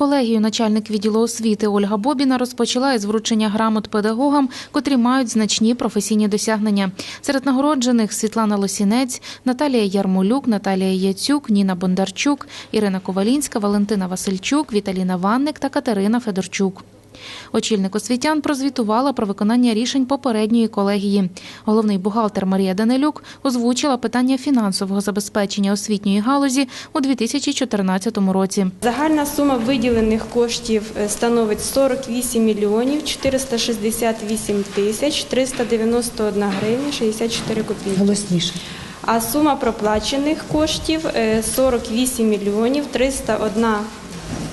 Колегію начальник відділу освіти Ольга Бобіна розпочала із вручення грамот педагогам, котрі мають значні професійні досягнення. Серед нагороджених Світлана Лосінець, Наталія Ярмолюк, Наталія Яцюк, Ніна Бондарчук, Ірина Ковалінська, Валентина Васильчук, Віталіна Ванник та Катерина Федорчук. Очільник освітян прозвітувала про виконання рішень попередньої колегії. Головний бухгалтер Марія Данилюк озвучила питання фінансового забезпечення освітньої галузі у 2014 році. Загальна сума виділених коштів е, становить 48 мільйонів 468 тисяч 391 гривня 64 копійки. Голосніше. А сума проплачених коштів е, 48 мільйонів 301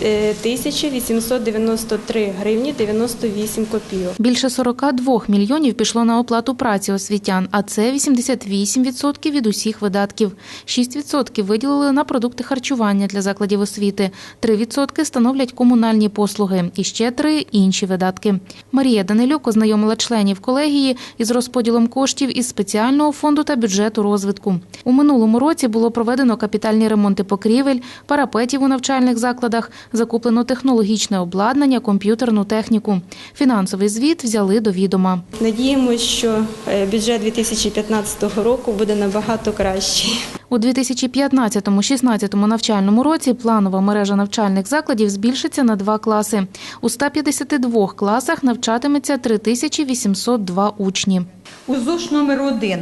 е, тисячі 893 гривні 98 копійок. Більше 42 мільйонів пішло на оплату праці освітян, а це 88% від усіх видатків. 6% виділили на продукти харчування для закладів освіти, 3% становлять комунальні послуги і ще 3 – інші видатки. Марія Данилюк ознайомила членів колегії із розподілом коштів із спеціального фонду та бюджету розвитку. У минулому році було проведено капітальні ремонти покрівель, парапетів у навчальних закладах, закуплено технологічне обладнання, комп'ютерну техніку. Фінансовий звіт взяли до відома. Надіємося, що е, бюджет 2015 року буде набагато кращий. У 2015-16 навчальному році планова мережа навчальних закладів збільшиться на два класи. У 152 класах навчатиметься 3802 учні. У ЗОШ номер 1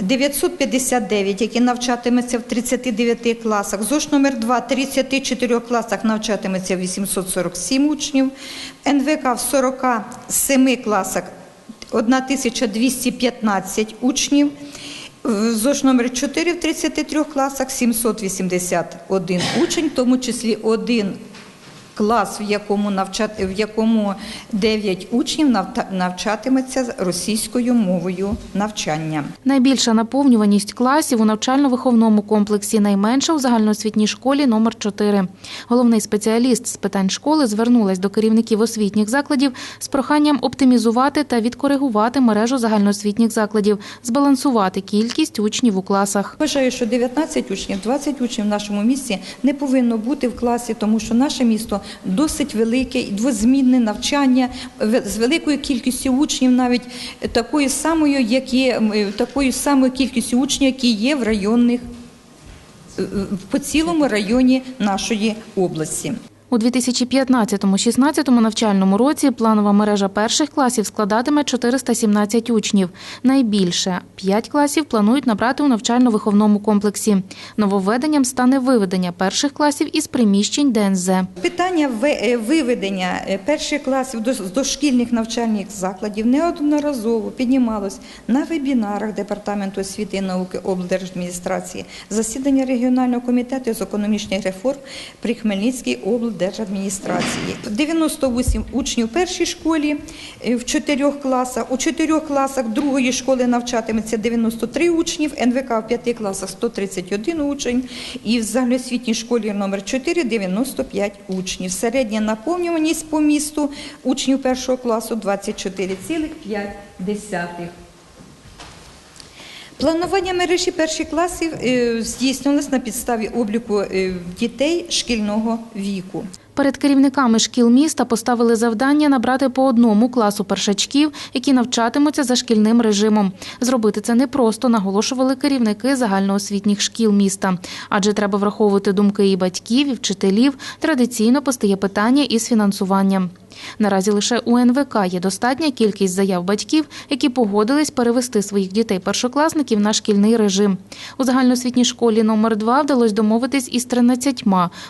959, які навчатиметься в 39 класах. ЗОШ номер 2 в 34 класах навчатиметься 847 учнів. НВК в 47 класах 1215 учнів. ЗОШ номер 4 в 33 класах 781 учень, в тому числі один клас, в якому навчати, в якому 9 учнів навчатиметься російською мовою навчання. Найбільша наповнюваність класів у навчально-виховному комплексі, найменша у загальноосвітній школі номер 4 Головний спеціаліст з питань школи звернулась до керівників освітніх закладів з проханням оптимізувати та відкоригувати мережу загальноосвітніх закладів, збалансувати кількість учнів у класах. Вважаю, що 19 учнів, 20 учнів в нашому місті не повинно бути в класі, тому що наше місто досить велике і двозмінне навчання з великою кількістю учнів, навіть такою самою, як є, такою самою кількістю учнів, які є в районних е, по цілому районі нашої області. У 2015-16 навчальному році планова мережа перших класів складатиме 417 учнів. Найбільше – 5 класів планують набрати у навчально-виховному комплексі. Нововведенням стане виведення перших класів із приміщень ДНЗ. Питання е, виведення е, перших класів з дошкільних навчальних закладів неодноразово піднімалось на вебінарах Департаменту освіти і науки облдержадміністрації, засідання регіонального комітету з економічних реформ при Хмельницькій облдержадміністрації. 98 учнів першій школі е, в чотирьох класах, у чотирьох класах другої школи навчатиметься 93 учнів, НВК в п'яти класах 131 учень і в загальноосвітній школі номер 4 95 учнів. Середня наповнюваність по місту учнів першого класу 24,5. Планування мережі перших класів е, здійснювалось на підставі обліку е, дітей шкільного віку. Перед керівниками шкіл міста поставили завдання набрати по одному класу першачків, які навчатимуться за шкільним режимом. Зробити це непросто, наголошували керівники загальноосвітніх шкіл міста. Адже треба враховувати думки і батьків, і вчителів. Традиційно постає питання із фінансуванням. Наразі лише у НВК є достатня кількість заяв батьків, які погодились перевести своїх дітей-першокласників на шкільний режим. У загальноосвітній школі номер 2 вдалося домовитись із 13,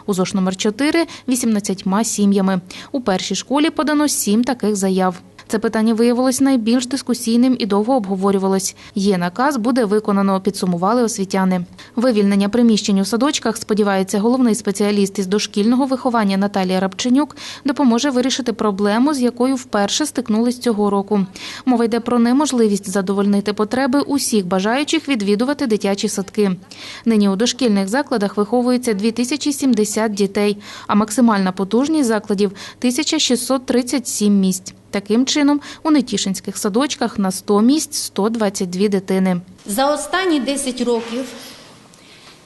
у ЗОШ номер 4 – 18 сім'ями. У першій школі подано 7 таких заяв. Це питання виявилось найбільш дискусійним і довго обговорювалось. Є наказ, буде виконано, підсумували освітяни. Вивільнення приміщень у садочках, сподівається, головний спеціаліст із дошкільного виховання Наталія Рабченюк допоможе вирішити проблему, з якою вперше стикнулись цього року. Мова йде про неможливість задовольнити потреби усіх бажаючих відвідувати дитячі садки. Нині у дошкільних закладах виховується 2070 дітей, а максимальна потужність закладів – 1637 місць. Таким чином, у Нетішинських садочках на 100 місць 122 дитини. За останні 10 років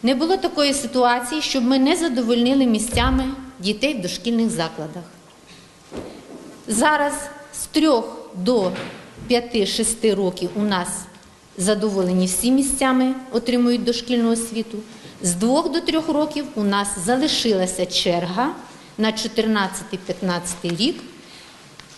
не було такої ситуації, щоб ми не задовольнили місцями дітей в дошкільних закладах. Зараз з 3 до 5-6 років у нас задоволені всі місцями, отримують дошкільну освіту. З 2 до 3 років у нас залишилася черга на 14-15 рік.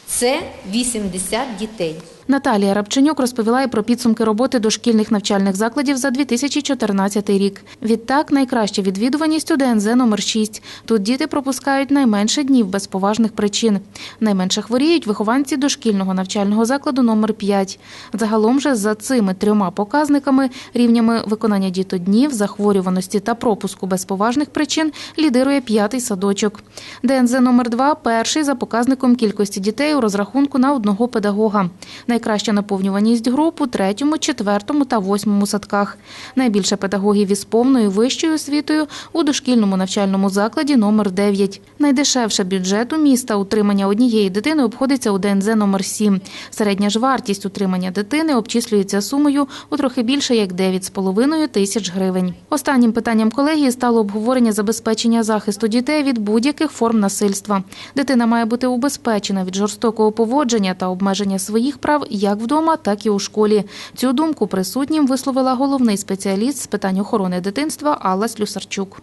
Це 80 дітей. Наталія Рабченюк розповіла про підсумки роботи дошкільних навчальних закладів за 2014 рік. Відтак, найкраща відвідуваність у ДНЗ номер 6. Тут діти пропускають найменше днів без поважних причин. Найменше хворіють вихованці дошкільного навчального закладу номер 5. Загалом же за цими трьома показниками рівнями виконання дітоднів, захворюваності та пропуску без поважних причин лідирує п'ятий садочок. ДНЗ номер 2 перший за показником кількості дітей у розрахунку на одного педагога. Найкраща наповнюваність груп у третьому, четвертому та восьмому садках. Найбільше педагогів із повною вищою освітою у дошкільному навчальному закладі номер 9. Найдешевше бюджету міста утримання однієї дитини обходиться у ДНЗ номер 7. Середня ж вартість утримання дитини обчислюється сумою у трохи більше як 9,5 тисяч гривень. Останнім питанням колегії стало обговорення забезпечення захисту дітей від будь-яких форм насильства. Дитина має бути убезпечена від жорстокого поводження та обмеження своїх прав як вдома, так і у школі. Цю думку присутнім висловила головний спеціаліст з питань охорони дитинства Алла Слюсарчук.